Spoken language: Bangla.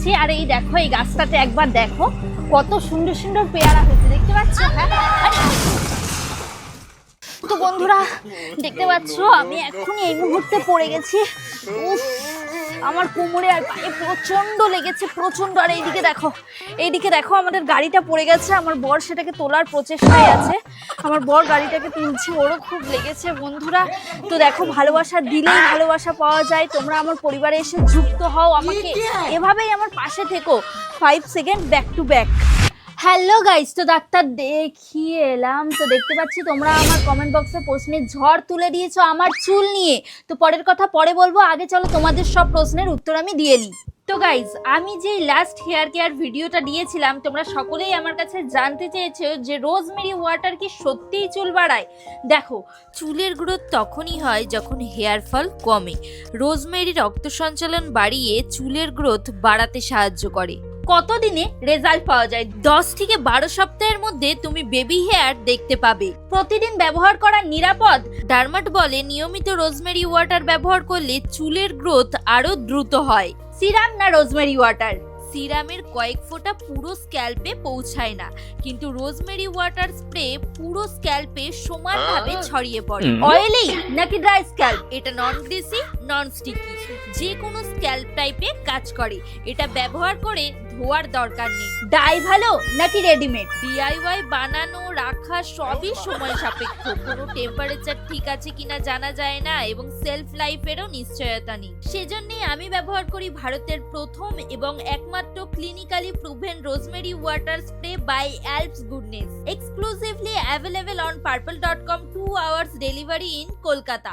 ছি, আর এই দেখো এই গাছটাতে একবার দেখো কত সুন্দর সুন্দর পেয়ারা হয়েছে দেখতে পাচ্ছ? হ্যাঁ তো বন্ধুরা দেখতে পাচ্ছ আমি এখনই এই মুহূর্তে পড়ে গেছি। উফ আমার কোমরে আর পায়ে প্রচণ্ড লেগেছে প্রচণ্ড। আর এইদিকে দেখো এইদিকে দেখো আমাদের গাড়িটা পড়ে গেছে আমার বর সেটাকে তোলার প্রচেষ্টায় আছে। আমার বর গাড়িটাকে তুলছে ওরও খুব লেগেছে। বন্ধুরা তো দেখো ভালোবাসা দিলেই ভালোবাসা পাওয়া যায়। তোমরা আমার পরিবারে এসে যুক্ত হও আমাকে। এভাবেই আমার পাশে থেকো। Five second back to back hello guys তো ডাক্তার দেখিয়ে এলাম। তো দেখতে পাচ্ছি তোমরা আমার কমেন্ট বক্সে প্রশ্নের ঝড় তুলে দিয়েছ আমার চুল নিয়ে। তো পরের কথা পরে বলব। আগে চলো তোমাদের সব প্রশ্নের উত্তর আমি দিয়ে নিই। তো গাইজ আমি যে লাস্ট হেয়ার কেয়ার ভিডিওটা দিয়েছিলাম, তোমরা সকলেই আমার কাছে জানতে চেয়েছো যে রোজমেরি ওয়াটার কি সত্যিই চুল বাড়ায়? দেখো, চুলের গ্রোথ তখনই হয় যখন হেয়ার ফল কমে। রোজমেরি রক্ত সঞ্চালন বাড়িয়ে চুলের গ্রোথ বাড়াতে সাহায্য করে। কতদিনে রেজাল্ট পাওয়া যায়? দশ থেকে বারো সপ্তাহের মধ্যে তুমি বেবি হেয়ার দেখতে পাবে। প্রতিদিন ব্যবহার করা নিরাপদ? ডার্মাট বলে নিয়মিত রোজমেরি ওয়াটার ব্যবহার করলে চুলের গ্রোথ আরও দ্রুত হয়। সিরাম না রোজমেরি ওয়াটার সিরামের কয়েক ফোঁটা পুরো স্ক্যাল্পে পৌঁছায় না। কিন্তু রোজমেরি ওয়াটার স্প্রে পুরো স্ক্যাল্পে সমানভাবে ছড়িয়ে পড়ে। অয়েলি নাকি ড্রাই স্ক্যাল্প এটা নন গ্রেসি নন স্টিকি যে কোনো স্ক্যাল্প টাইপে কাজ করে। এটা ব্যবহার করে ধোয়ার দরকার নেই। ডাই ভালো নাকি রেডিমেড? ডিআইওয়াই বানানো রাখা সবই সময় সাপেক্ষ। কোনো টেম্পারেচার ঠিক আছে কিনা জানা যায় না এবং সেলফ লাইফেরও নিশ্চয়তা নেই। সেজন্যই আমি ব্যবহার করি ভারতের প্রথম এবং একমাত্র clinically proven rosemary water spray by Alps Goodness exclusively available on Purple dot com two hours delivery in Kolkata